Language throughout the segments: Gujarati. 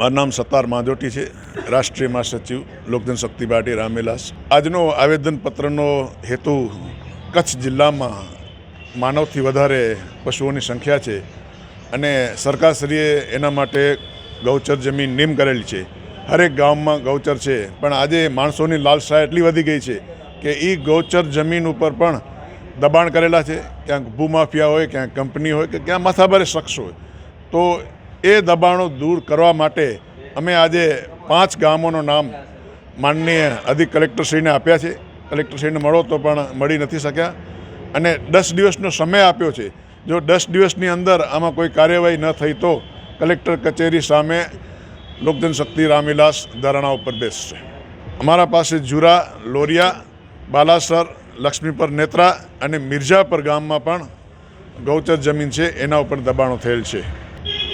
મારું નામ સત્તાર માંજોટી છે, રાષ્ટ્રીય મહાસચિવ લોકજનશક્તિ પાર્ટી રામવિલાસ. આજનો આવેદનપત્રનો હેતુ કચ્છ જિલ્લામાં માનવથી વધારે પશુઓની સંખ્યા છે અને સરકારશ્રીએ એના માટે ગૌચર જમીન નિમ કરેલી છે. હરેક ગામમાં ગૌચર છે, પણ આજે માણસોની લાલસા એટલી વધી ગઈ છે કે એ ગૌચર જમીન ઉપર પણ દબાણ કરેલા છે. ક્યાંક ભૂમાફિયા હોય, ક્યાંક કંપની હોય કે ક્યાં માથાભારે શખ્સ હોય. તો એ દબાણો દૂર કરવા માટે અમે આજે પાંચ ગામોનું નામ માનનીય અધિક કલેક્ટરશ્રીને આપ્યા છે. કલેક્ટરશ્રીને મળો તો પણ મળી નથી શક્યા. અને દસ દિવસનો સમય આપ્યો છે. જો દસ દિવસની અંદર આમાં કોઈ કાર્યવાહી ન થઈ તો કલેક્ટર કચેરી સામે લોકજનશક્તિ રામવિલાસ ધરણા ઉપર બેસશે. અમારા પાસે જુરા, લોરિયા, બાલાસર, લક્ષ્મીપર નેત્રા અને મિર્જાપર ગામમાં પણ ગૌચર જમીન છે. એના ઉપર દબાણો થયેલ છે.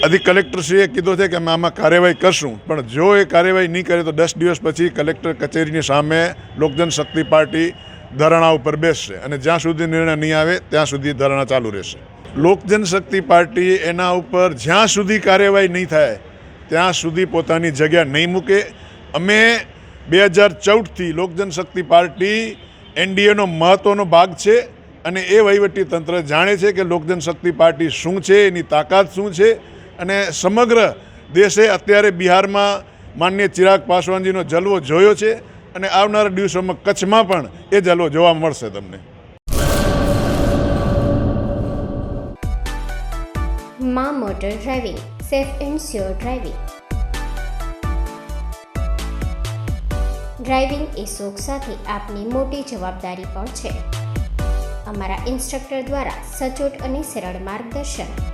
અધિક કલેક્ટરશ્રીએ કીધું છે કે અમે આમાં કાર્યવાહી કરશું. પણ જો એ કાર્યવાહી નહીં કરે તો દસ દિવસ પછી કલેક્ટર કચેરીની સામે લોકજનશક્તિ પાર્ટી ધરણા ઉપર બેસશે અને જ્યાં સુધી નિર્ણય નહીં આવે, ત્યાં સુધી ધરણા ચાલુ રહેશે. લોકજનશક્તિ પાર્ટી એના ઉપર જ્યાં સુધી કાર્યવાહી નહીં થાય, ત્યાં સુધી પોતાની જગ્યા નહીં મૂકે. અમે બે હજાર ચૌદથી લોકજનશક્તિ પાર્ટી એનડીએનો મહત્ત્વનો ભાગ છે અને એ વહીવટી તંત્ર જાણે છે કે લોકજનશક્તિ પાર્ટી શું છે, એની તાકાત શું છે અને સમગ્ર દેશે અત્યારે બિહારમાં માન્ય ચિરાગ પાસવાનજીનો જલવો જોયો છે અને આવનારા દિવસોમાં કચ્છમાં પણ એ જલવો જોવા મળશે તમને. મા motor driving, safe and sure driving. Driving એ શોખ સાથે આપની મોટી જવાબદારી પણ છે. અમારા ઇન્સ્ટ્રક્ટર દ્વારા સચોટ અને સરળ માર્ગદર્શન.